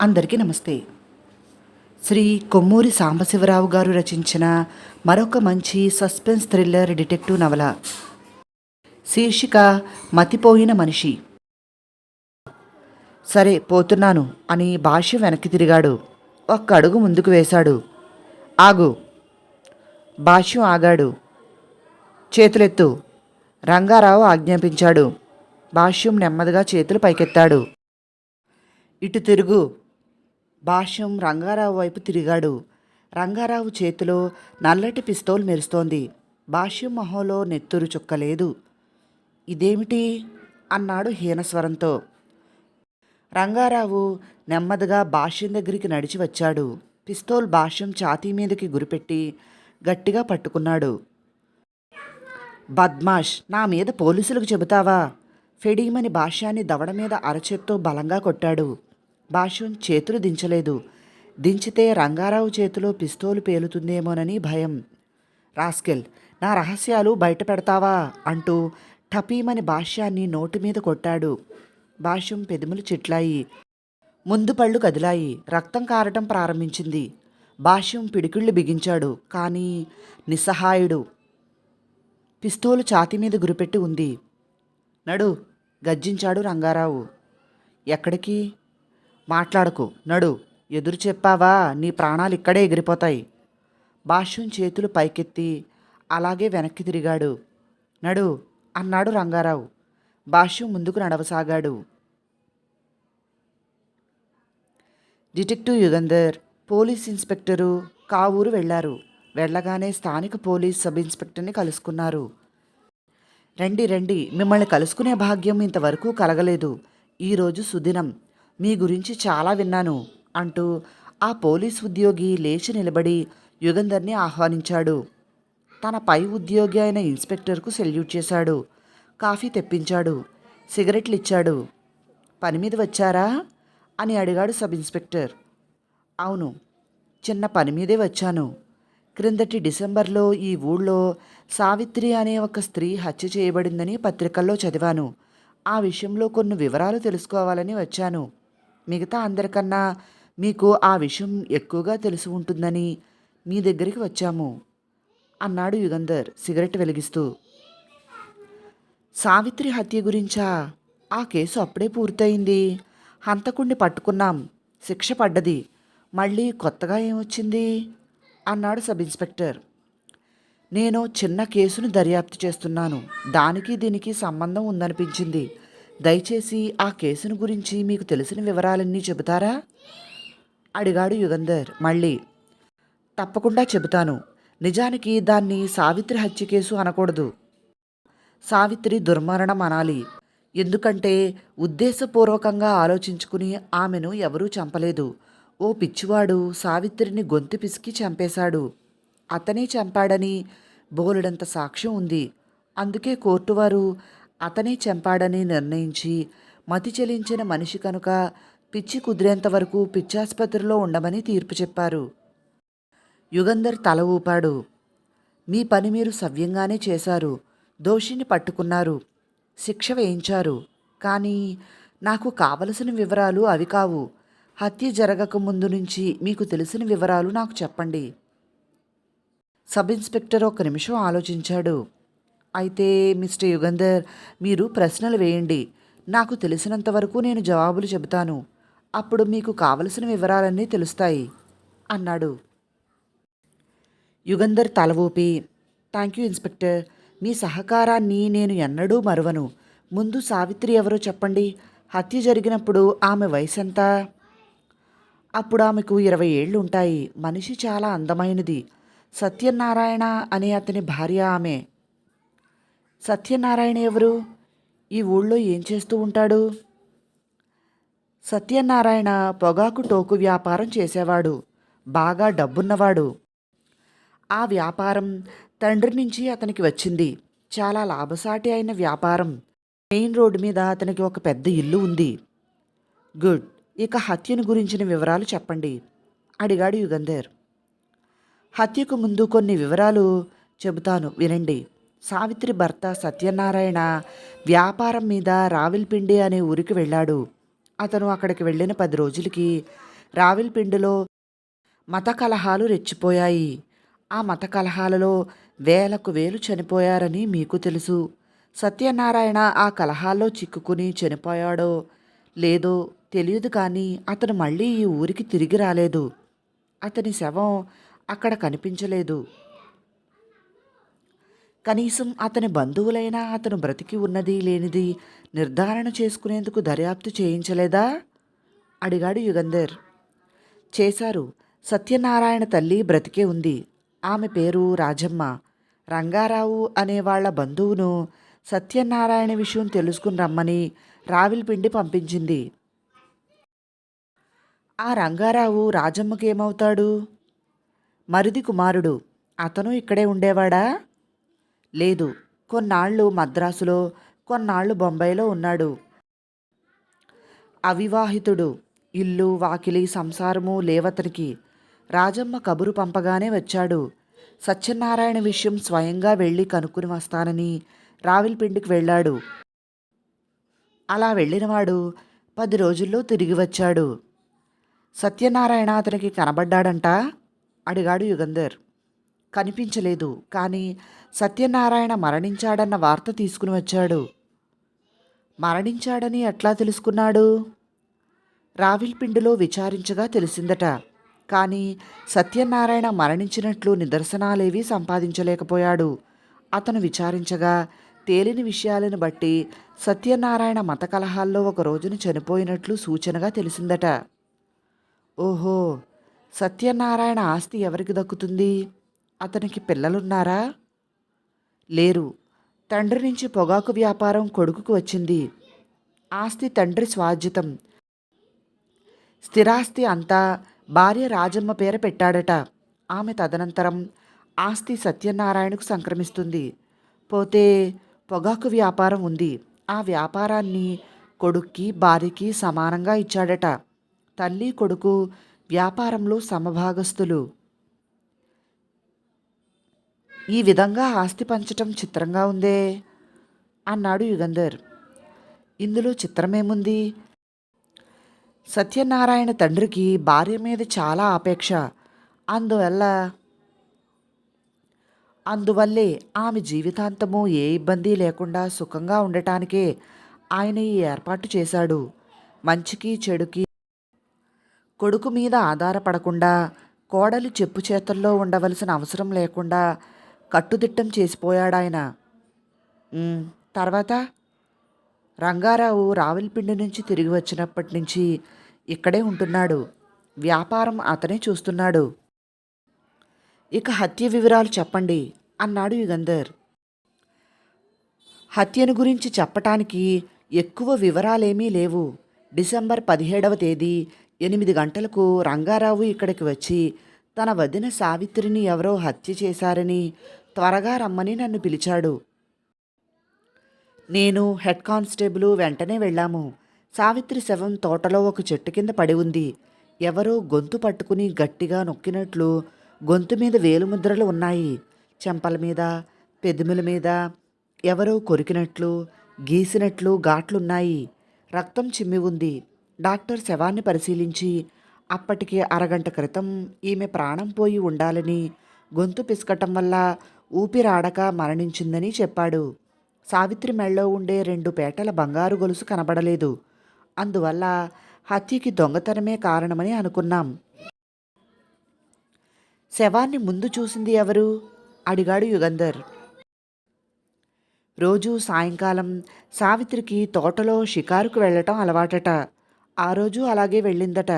అందరికీ నమస్తే. శ్రీ కొమ్మూరి సాంబశివరావు గారు రచించిన మరొక మంచి సస్పెన్స్ థ్రిల్లర్ డిటెక్టివ్ నవల. శీర్షిక మతిపోయిన మనిషి. సరే పోతున్నాను అని భాష్య వెనక్కి తిరిగాడు. ఒక్క అడుగు ముందుకు వేశాడు. ఆగు. భాష్యం ఆగాడు. చేతులెత్తు. రంగారావు ఆజ్ఞాపించాడు. భాష్యం నెమ్మదిగా చేతులు పైకెత్తాడు. ఇటు తిరుగు. భాష్యం రంగారావు వైపు తిరిగాడు. రంగారావు చేతిలో నల్లటి పిస్తోల్ మెరుస్తోంది. భాష్యం మొహంలో నెత్తురు చుక్కలేదు. ఇదేమిటి? అన్నాడు హీనస్వరంతో. రంగారావు నెమ్మదిగా భాష్యం దగ్గరికి నడిచి వచ్చాడు. పిస్తోల్ భాష్యం ఛాతీ మీదకి గురిపెట్టి గట్టిగా పట్టుకున్నాడు. బద్మాష్ నా మీద పోలీసులకు చెబుతావా? ఫెడీమని భాష్యాన్ని దవడ మీద అరచేత్తో బలంగా కొట్టాడు. భాష్యం చేతులు దించలేదు. దించితే రంగారావు చేతిలో పిస్తోలు పేలుతుందేమోనని భయం. రాస్కెల్ నా రహస్యాలు బయట పెడతావా? అంటూ టపీమని భాష్యాన్ని నోటి మీద కొట్టాడు. భాష్యం పెదములు చిట్లాయి. ముందు పళ్ళు కదిలాయి. రక్తం కారటం ప్రారంభించింది. భాష్యం పిడికిళ్ళు బిగించాడు. కానీ నిస్సహాయుడు. పిస్తోలు ఛాతీ మీద గురిపెట్టి ఉంది. నడు గర్జించాడు రంగారావు. ఎక్కడికి? మాట్లాడకు. నడు ఎదురు చెప్పావా? నీ ప్రాణాలు ఇక్కడే ఎగిరిపోతాయి. భాష్యం చేతులు పైకెత్తి అలాగే వెనక్కి తిరిగాడు. నడు అన్నాడు రంగారావు. భాష్యం ముందుకు నడవసాగాడు. Detective Yugandhar police inspector Kavuru వెళ్ళారు వెళ్ళగానే స్థానిక పోలీస్ సబ్ ఇన్స్పెక్టర్ని కలుసుకున్నారు. రండి రండి. మిమ్మల్ని కలుసుకునే భాగ్యం ఇంతవరకు కలగలేదు. ఈరోజు సుదినం. మీ గురించి చాలా విన్నాను అంటూ ఆ పోలీస్ ఉద్యోగి లేచి నిలబడి యుగంధర్ని ఆహ్వానించాడు. తన పై ఉద్యోగి అయిన ఇన్స్పెక్టర్కు సెల్యూట్ చేశాడు కాఫీ తెప్పించాడు సిగరెట్లు ఇచ్చాడు. పని మీద వచ్చారా? అని అడిగాడు సబ్ ఇన్స్పెక్టర్. అవును చిన్న పని మీదే వచ్చాను. క్రిందటి డిసెంబర్లో ఈ ఊళ్ళో సావిత్రి అనే ఒక స్త్రీ హత్య చేయబడిందని పత్రికల్లో చదివాను. ఆ విషయంలో కొన్ని వివరాలు తెలుసుకోవాలని వచ్చాను. మిగతా అందరికన్నా మీకు ఆ విషయం ఎక్కువగా తెలిసి ఉంటుందని మీ దగ్గరికి వచ్చాము అన్నాడు యుగంధర్ సిగరెట్ వెలిగిస్తూ. సావిత్రి హత్య గురించా? ఆ కేసు అప్పుడే పూర్తయింది. హంతకుణ్ణి పట్టుకున్నాం. శిక్ష పడ్డది. మళ్ళీ కొత్తగా ఏమొచ్చింది? అన్నాడు సబ్ ఇన్స్పెక్టర్. నేను చిన్న కేసును దర్యాప్తు చేస్తున్నాను. దానికి దీనికి సంబంధం ఉందనిపించింది. దయచేసి ఆ కేసును గురించి మీకు తెలిసిన వివరాలన్నీ చెబుతారా? అడిగాడు యుగంధర్. మళ్ళీ తప్పకుండా చెబుతాను. నిజానికి దాన్ని సావిత్రి హత్య కేసు అనకూడదు. సావిత్రి దుర్మరణం అనాలి. ఎందుకంటే ఉద్దేశపూర్వకంగా ఆలోచించుకుని ఆమెను ఎవరూ చంపలేదు. ఓ పిచ్చివాడు సావిత్రిని గొంతు పిసికి చంపేశాడు. అతనే చంపాడని బోలెడంత సాక్ష్యం ఉంది. అందుకే కోర్టు వారు అతనే చంపాడని నిర్ణయించి మతి చెలించిన మనిషి కనుక పిచ్చి కుదిరేంత వరకు పిచ్చాసుపత్రిలో ఉండమని తీర్పు చెప్పారు. యుగంధర్ తల ఊపాడు. మీ పని మీరు సవ్యంగానే చేశారు. దోషిని పట్టుకున్నారు. శిక్ష వేయించారు. కానీ నాకు కావలసిన వివరాలు అవి కావు. హత్య జరగక ముందు నుంచి మీకు తెలిసిన వివరాలు నాకు చెప్పండి. సబ్ ఇన్స్పెక్టర్ ఒక నిమిషం ఆలోచించాడు. అయితే మిస్టర్ యుగంధర్ మీరు ప్రశ్నలు వేయండి. నాకు తెలిసినంత వరకు నేను జవాబులు చెబుతాను. అప్పుడు మీకు కావలసిన వివరాలన్నీ తెలుస్తాయి అన్నాడు. యుగంధర్ తల ఊపి థ్యాంక్ యూ ఇన్స్పెక్టర్. మీ సహకారాన్ని నేను ఎన్నడూ మరువను. ముందు సావిత్రి ఎవరో చెప్పండి. హత్య జరిగినప్పుడు ఆమె వయసు ఎంత అప్పుడు ఆమెకు ఇరవై ఏళ్ళు ఉంటాయి. మనిషి చాలా అందమైనది. సత్యనారాయణ అనే అతని భార్య ఆమె. సత్యనారాయణ ఎవరు ఈ ఊళ్ళో ఏం చేస్తూ ఉంటాడు? సత్యనారాయణ పొగాకు టోకు వ్యాపారం చేసేవాడు. బాగా డబ్బున్నవాడు. ఆ వ్యాపారం తండ్రి నుంచి అతనికి వచ్చింది. చాలా లాభసాటి అయిన వ్యాపారం. మెయిన్ రోడ్డు మీద అతనికి ఒక పెద్ద ఇల్లు ఉంది. గుడ్. ఇక హత్యను గురించిన వివరాలు చెప్పండి. అడిగాడు యుగంధర్. హత్యకు ముందు కొన్ని వివరాలు చెబుతాను. వినండి. సావిత్రి భర్త సత్యనారాయణ వ్యాపారం మీద రావిల్పిండి అనే ఊరికి వెళ్ళాడు. అతను అక్కడికి వెళ్ళిన పది రోజులకి రావిల్పిండిలో మత కలహాలు రెచ్చిపోయాయి. ఆ మత కలహాలలో వేలకు వేలు చనిపోయారని మీకు తెలుసు. సత్యనారాయణ ఆ కలహాల్లో చిక్కుకుని చనిపోయాడో లేదో తెలియదు కానీ అతను మళ్ళీ ఈ ఊరికి తిరిగి రాలేదు. అతని శవం అక్కడ కనిపించలేదు. కనీసం అతని బంధువులైనా అతను బ్రతికి ఉన్నది లేనిది నిర్ధారణ చేసుకునేందుకు దర్యాప్తు చేయించలేదా? అడిగాడు యుగంధర్. చేశారు. సత్యనారాయణ తల్లి బ్రతికే ఉంది. ఆమె పేరు రాజమ్మ. రంగారావు అనే వాళ్ళ బంధువును సత్యనారాయణ విషయం తెలుసుకుని రమ్మని రావిల్పిండి పంపించింది. ఆ రంగారావు రాజమ్మకి ఏమవుతాడు మరిది కుమారుడు. అతను ఇక్కడే ఉండేవాడా? లేదు కొన్నాళ్ళు మద్రాసులో కొన్నాళ్ళు బొంబాయిలో ఉన్నాడు. అవివాహితుడు. ఇల్లు వాకిలి సంసారము లేవతనికి. రాజమ్మ కబురు పంపగానే వచ్చాడు. సత్యనారాయణ విషయం స్వయంగా వెళ్ళి కనుక్కుని వస్తానని రావిల్పిండికి వెళ్ళాడు. అలా వెళ్ళినవాడు పది రోజుల్లో తిరిగి వచ్చాడు. సత్యనారాయణ అతనికి కనబడ్డాడంట? అడిగాడు యుగంధర్. కనిపించలేదు. కానీ సత్యనారాయణ మరణించాడన్న వార్త తీసుకుని వచ్చాడు. మరణించాడని ఎట్లా తెలుసుకున్నాడు? రావిల్పిండిలో విచారించగా తెలిసిందట. కానీ సత్యనారాయణ మరణించినట్లు నిదర్శనాలేవీ సంపాదించలేకపోయాడు. అతను విచారించగా తేలిని విషయాలను బట్టి సత్యనారాయణ మత కలహాల్లో ఒక రోజున చనిపోయినట్లు సూచనగా తెలిసిందట. ఓహో! సత్యనారాయణ ఆస్తి ఎవరికి దక్కుతుంది? అతనికి పిల్లలున్నారా? లేరు. తండ్రి నుంచి పొగాకు వ్యాపారం కొడుకుకు వచ్చింది. ఆస్తి తండ్రి స్వాధ్యతం స్థిరాస్తి అంతా భార్య రాజమ్మ పేర పెట్టాడట. ఆమె తదనంతరం ఆస్తి సత్యనారాయణకు సంక్రమిస్తుంది. పోతే పొగాకు వ్యాపారం ఉంది. ఆ వ్యాపారాన్ని కొడుక్కి భార్యకి సమానంగా ఇచ్చాడట. తల్లి కొడుకు వ్యాపారంలో సమభాగస్తులు ఈ విధంగా ఆస్తి పంచటం చిత్రంగా ఉందే? అన్నాడు యుగంధర్. ఇందులో చిత్రమేముంది? సత్యనారాయణ తండ్రికి భార్య మీద చాలా ఆపేక్ష. అందువల్ల? అందువల్లే ఆమె జీవితాంతము ఏ ఇబ్బంది లేకుండా సుఖంగా ఉండటానికే ఆయన ఈ ఏర్పాటు చేశాడు. మంచికి చెడుకి. కొడుకు మీద ఆధారపడకుండా కోడలి చెప్పు చేతల్లో ఉండవలసిన అవసరం లేకుండా కట్టుదిట్టం చేసిపోయాడాయన. తర్వాత రంగారావు రావిల్పిండి నుంచి తిరిగి వచ్చినప్పటి నుంచి ఇక్కడే ఉంటున్నాడు. వ్యాపారం అతనే చూస్తున్నాడు. ఇక హత్య వివరాలు చెప్పండి అన్నాడు యుగంధర్. హత్యను గురించి చెప్పటానికి ఎక్కువ వివరాలేమీ లేవు. డిసెంబర్ పదిహేడవ తేదీ ఎనిమిది గంటలకు రంగారావు ఇక్కడికి వచ్చి తన వదిన సావిత్రిని ఎవరో హత్య చేశారని త్వరగా రమ్మని నన్ను పిలిచాడు. నేను హెడ్ కానిస్టేబుల్ వెంటనే వెళ్ళాము. సావిత్రి శవం తోటలో ఒక చెట్టు కింద పడి ఉంది. ఎవరో గొంతు పట్టుకుని గట్టిగా నొక్కినట్లు గొంతు మీద వేలుముద్రలు ఉన్నాయి. చెంపల మీద పెదిమిల మీద ఎవరో కొరికినట్లు గీసినట్లు ఘాట్లున్నాయి రక్తం చిమ్మి ఉంది. డాక్టర్ శవాన్ని పరిశీలించి అప్పటికి అరగంట క్రితం ఈమె ప్రాణం పోయి ఉండాలని గొంతు పిసకటం వల్ల ఊపిరాడక మరణించిందని చెప్పాడు. సావిత్రి మెళ్ళో ఉండే రెండు పేటల బంగారు గొలుసు కనబడలేదు. అందువల్ల హత్యకి దొంగతనమే కారణమని అనుకున్నాం. శవాన్ని ముందు చూసింది ఎవరు? అడిగాడు యుగంధర్. రోజు సాయంకాలం సావిత్రికి తోటలో షికారుకు వెళ్ళటం అలవాటట. ఆ రోజు అలాగే వెళ్ళిందట.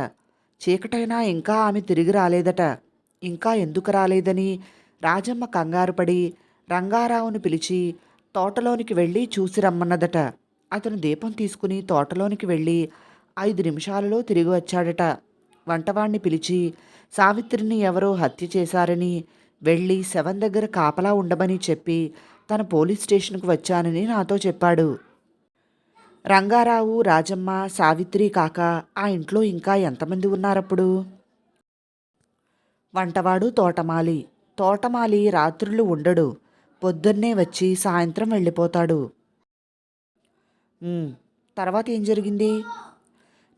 చీకటైనా ఇంకా ఆమె తిరిగి రాలేదట. ఇంకా ఎందుకు రాలేదని రాజమ్మ కంగారుపడి రంగారావును పిలిచి తోటలోనికి వెళ్ళి చూసి రమ్మన్నదట. అతను దీపం తీసుకుని తోటలోనికి వెళ్ళి ఐదు నిమిషాలలో తిరిగి వచ్చాడట. వంటవాణ్ణి పిలిచి సావిత్రిని ఎవరో హత్య చేశారని వెళ్ళి శవం దగ్గర కాపలా ఉండమని చెప్పి తన పోలీస్ స్టేషన్కు వచ్చానని నాతో చెప్పాడు. రంగారావు రాజమ్మ సావిత్రి కాక ఆ ఇంట్లో ఇంకా ఎంతమంది ఉన్నారప్పుడు వంటవాడు తోటమాలి. తోటమాలి రాత్రులు ఉండడు. పొద్దున్నే వచ్చి సాయంత్రం వెళ్ళిపోతాడు. తర్వాత ఏం జరిగింది?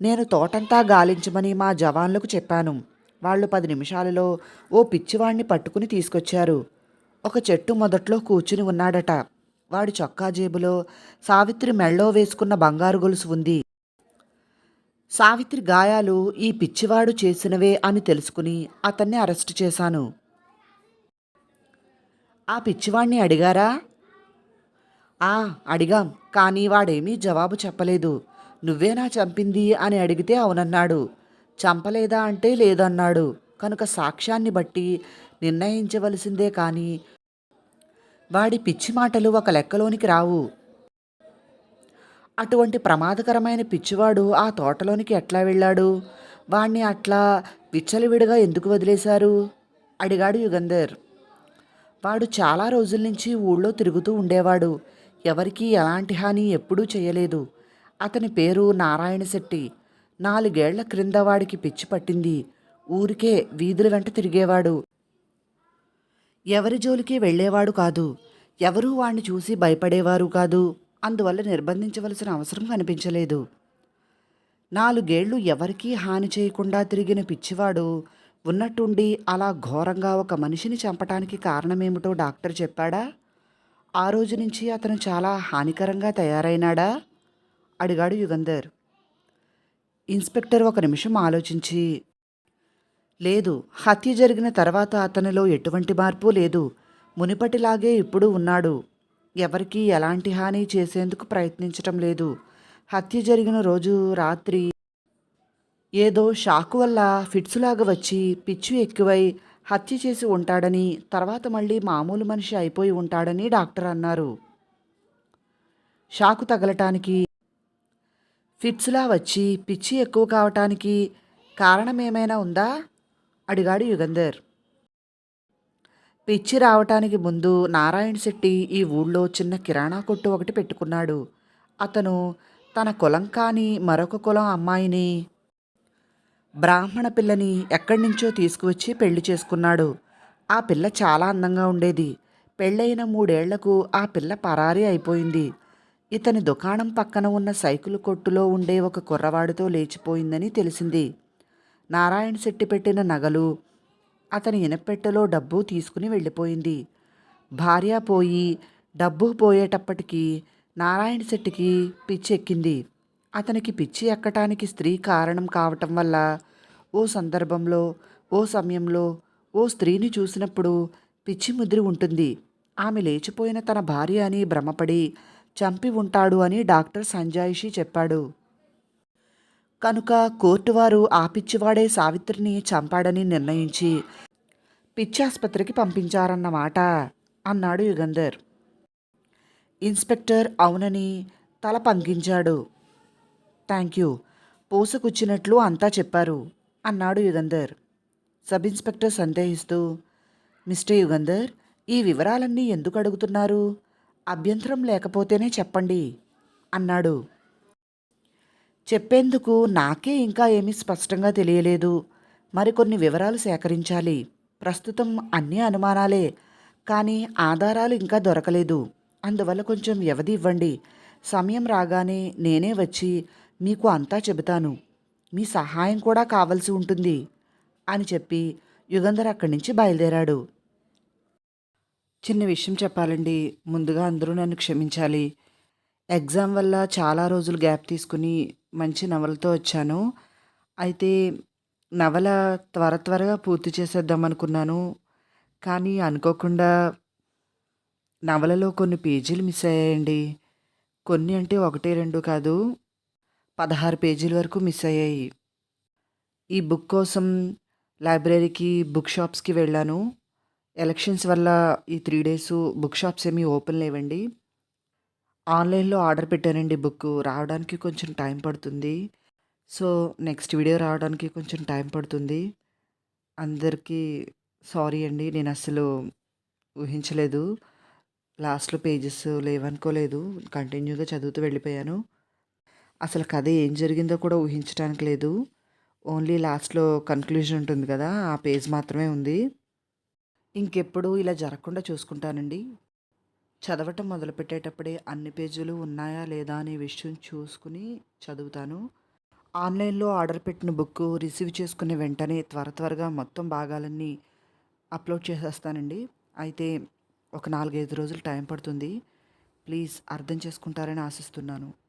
నేను తోటంతా గాలించమని మా జవాన్లకు చెప్పాను. వాళ్ళు పది నిమిషాలలో ఓ పిచ్చివాణ్ణి పట్టుకుని తీసుకొచ్చారు. ఒక చెట్టు మొదట్లో కూర్చుని ఉన్నాడట. వాడి చొక్కా జేబులో సావిత్రి మెళ్ళో వేసుకున్న బంగారు గొలుసు ఉంది. సావిత్రి గాయాలు ఈ పిచ్చివాడు చేసినవే అని తెలుసుకుని అతన్ని అరెస్ట్ చేశాను. ఆ పిచ్చివాణ్ణి అడిగారా? ఆ అడిగాం కానీ వాడేమీ జవాబు చెప్పలేదు. నువ్వేనా చంపింది? అని అడిగితే అవునన్నాడు. చంపలేదా అంటే లేదన్నాడు. కనుక సాక్ష్యాన్ని బట్టి నిర్ణయించవలసిందే కానీ వాడి పిచ్చి మాటలు ఒక లెక్కలోనికి రావు. అటువంటి ప్రమాదకరమైన పిచ్చివాడు ఆ తోటలోనికి ఎట్లా వెళ్ళాడు? వాణ్ణి అట్లా విచ్చలవిడిగా ఎందుకు వదిలేశారు? అడిగాడు యుగంధర్. వాడు చాలా రోజుల నుంచి ఊళ్ళో తిరుగుతూ ఉండేవాడు. ఎవరికీ ఎలాంటి హాని ఎప్పుడూ చేయలేదు. అతని పేరు నారాయణ శెట్టి. నాలుగేళ్ళ క్రింద వాడికి పిచ్చి పట్టింది. ఊరికే వీధుల వెంట తిరిగేవాడు. ఎవరి జోలికి వెళ్ళేవాడు కాదు. ఎవరూ వాణ్ణి చూసి భయపడేవారు కాదు. అందువల్ల నిర్బంధించవలసిన అవసరం కనిపించలేదు. నాలుగేళ్ళు ఎవరికీ హాని చేయకుండా తిరిగిన పిచ్చివాడు ఉన్నట్టుండి అలా ఘోరంగా ఒక మనిషిని చంపటానికి కారణమేమిటో డాక్టర్ చెప్పాడా? ఆ రోజు నుంచి అతను చాలా హానికరంగా తయారైనాడా? అడిగాడు యుగంధర్. ఇన్స్పెక్టర్ ఒక నిమిషం ఆలోచించి లేదు హత్య జరిగిన తర్వాత అతనిలో ఎటువంటి మార్పు లేదు. మునిపటిలాగే ఇప్పుడు ఉన్నాడు. ఎవరికీ ఎలాంటి హాని చేసేందుకు ప్రయత్నించటం లేదు. హత్య జరిగిన రోజు రాత్రి ఏదో షాకు వల్ల ఫిట్సులాగా వచ్చి పిచ్చు ఎక్కువై హత్య చేసి ఉంటాడని తర్వాత మళ్ళీ మామూలు మనిషి అయిపోయి ఉంటాడని డాక్టర్ అన్నారు. షాకు తగలటానికి ఫిట్స్లా వచ్చి పిచ్చి ఎక్కువ కావటానికి కారణమేమైనా ఉందా? అడిగాడు యుగంధర్. పిచ్చి రావటానికి ముందు నారాయణ శెట్టి ఈ ఊళ్ళో చిన్న కిరాణా కొట్టు ఒకటి పెట్టుకున్నాడు. అతను తన కులం కాని మరొక కులం అమ్మాయిని బ్రాహ్మణ పిల్లని ఎక్కడి నుంచో తీసుకువచ్చి పెళ్ళి చేసుకున్నాడు. ఆ పిల్ల చాలా అందంగా ఉండేది. పెళ్ళైన మూడేళ్ళకు ఆ పిల్ల పరారీ అయిపోయింది. ఇతని దుకాణం పక్కన ఉన్న సైకిల్ కొట్టులో ఉండే ఒక కుర్రవాడితో లేచిపోయిందని తెలిసింది. నారాయణ శెట్టి పెట్టిన నగలు అతని ఇనపెట్టెలో డబ్బు తీసుకుని వెళ్ళిపోయింది. భార్య పోయి డబ్బు పోయేటప్పటికీ నారాయణ శెట్టికి పిచ్చెక్కింది. అతనికి పిచ్చి ఎక్కటానికి స్త్రీ కారణం కావటం వల్ల ఓ సందర్భంలో ఓ సమయంలో ఓ స్త్రీని చూసినప్పుడు పిచ్చి ముద్రి ఉంటుంది. ఆమె లేచిపోయిన తన భార్య అని భ్రమపడి చంపి ఉంటాడు అని డాక్టర్ సంజాయిషి చెప్పాడు. కనుక కోర్టు వారు ఆ పిచ్చివాడే సావిత్రిని చంపాడని నిర్ణయించి పిచ్చి ఆసుపత్రికి పంపించారన్నమాట అన్నాడు యుగంధర్. ఇన్స్పెక్టర్ అవునని తల పంకించాడు థ్యాంక్ యూ. పోసుకొచ్చినట్లు అంతా చెప్పారు అన్నాడు యుగంధర్. సబ్ ఇన్స్పెక్టర్ సందేహిస్తూ మిస్టర్ యుగంధర్ ఈ వివరాలన్నీ ఎందుకు అడుగుతున్నారు? అభ్యంతరం లేకపోతేనే చెప్పండి అన్నాడు. చెప్పేందుకు నాకే ఇంకా ఏమీ స్పష్టంగా తెలియలేదు. మరికొన్ని వివరాలు సేకరించాలి. ప్రస్తుతం అన్ని అనుమానాలే కానీ ఆధారాలు ఇంకా దొరకలేదు. అందువల్ల కొంచెం వ్యవధి ఇవ్వండి. సమయం రాగానే నేనే వచ్చి మీకు అంతా చెబుతాను. మీ సహాయం కూడా కావలసి ఉంటుంది అని చెప్పి యుగంధర్ అక్కడి నుంచి బయలుదేరాడు. చిన్న విషయం చెప్పాలండి. ముందుగా అందరూ నన్ను క్షమించాలి. ఎగ్జామ్ వల్ల చాలా రోజులు గ్యాప్ తీసుకుని మంచి నవలతో వచ్చాను. అయితే నవల త్వర త్వరగా పూర్తి చేసేద్దాం అనుకున్నాను. కానీ అనుకోకుండా నవలలో కొన్ని పేజీలు మిస్ అయ్యాయండి. కొన్ని అంటే ఒకటి రెండు కాదు. పదహారు పేజీల వరకు మిస్ అయ్యాయి. ఈ బుక్ కోసం లైబ్రరీకి బుక్ షాప్స్కి వెళ్ళాను. ఎలక్షన్స్ వల్ల ఈ త్రీ డేస్ బుక్ షాప్స్ ఏమీ ఓపెన్ లేవండి. ఆన్లైన్లో ఆర్డర్ పెట్టానండి బుక్ రావడానికి కొంచెం టైం పడుతుంది. సో నెక్స్ట్ వీడియో రావడానికి కొంచెం టైం పడుతుంది. అందరికీ సారీ అండి. నేను అసలు ఊహించలేదు. లాస్ట్లో పేజెస్ లేవనుకోలేదు. కంటిన్యూగా చదువుతూ వెళ్ళిపోయాను. అసలు కథ ఏం జరిగిందో కూడా ఊహించడానికి లేదు. ఓన్లీ లాస్ట్లో కన్క్లూజన్ ఉంటుంది కదా ఆ పేజ్ మాత్రమే ఉంది. ఇంకెప్పుడు ఇలా జరగకుండా చూసుకుంటానండి. చదవటం మొదలుపెట్టేటప్పుడే అన్ని పేజీలు ఉన్నాయా లేదా అనే విషయం చూసుకుని చదువుతాను. ఆన్లైన్లో ఆర్డర్ పెట్టిన బుక్ రిసీవ్ చేసుకునే వెంటనే త్వర త్వరగా మొత్తం భాగాలన్నీ అప్లోడ్ చేసేస్తానండి. అయితే ఒక నాలుగైదు రోజులు టైం పడుతుంది. ప్లీజ్ అర్థం చేసుకుంటారని ఆశిస్తున్నాను.